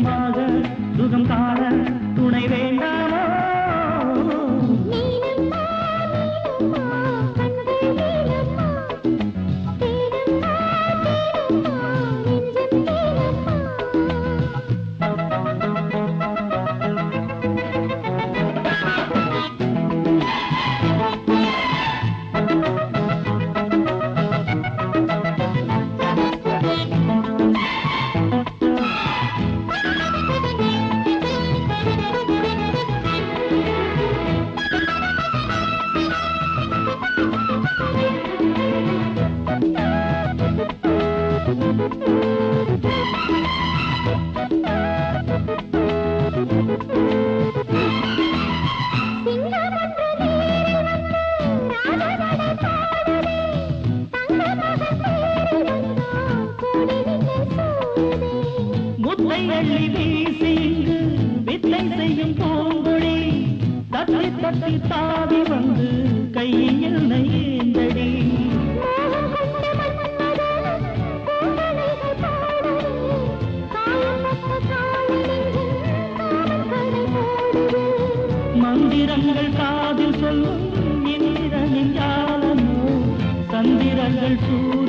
மனமாக அள்ளி வீசி வித்தை செய்யும் பூங்குழி தட்டி தட்டி தாவி வந்து கையின் You.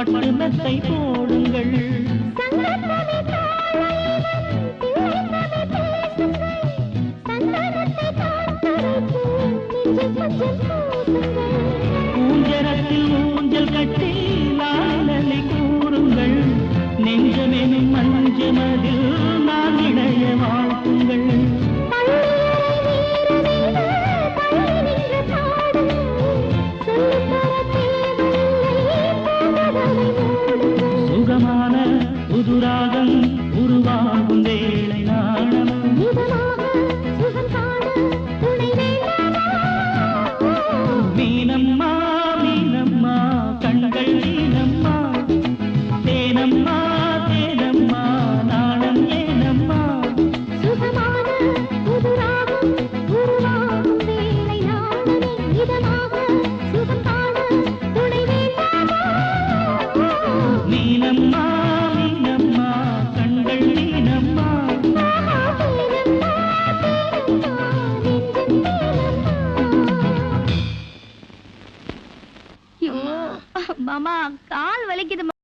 பட்டு மெத்தை போடுங்கள். ஊஞ்சரத்தில் ஊஞ்சல் கட்டி லாலனை கூறுங்கள். நெஞ்சமெனும் மஞ்சமதில் நான் இணைய வாழ்த்துங்கள். ചൂടാ அம்மா கால் வலிக்குது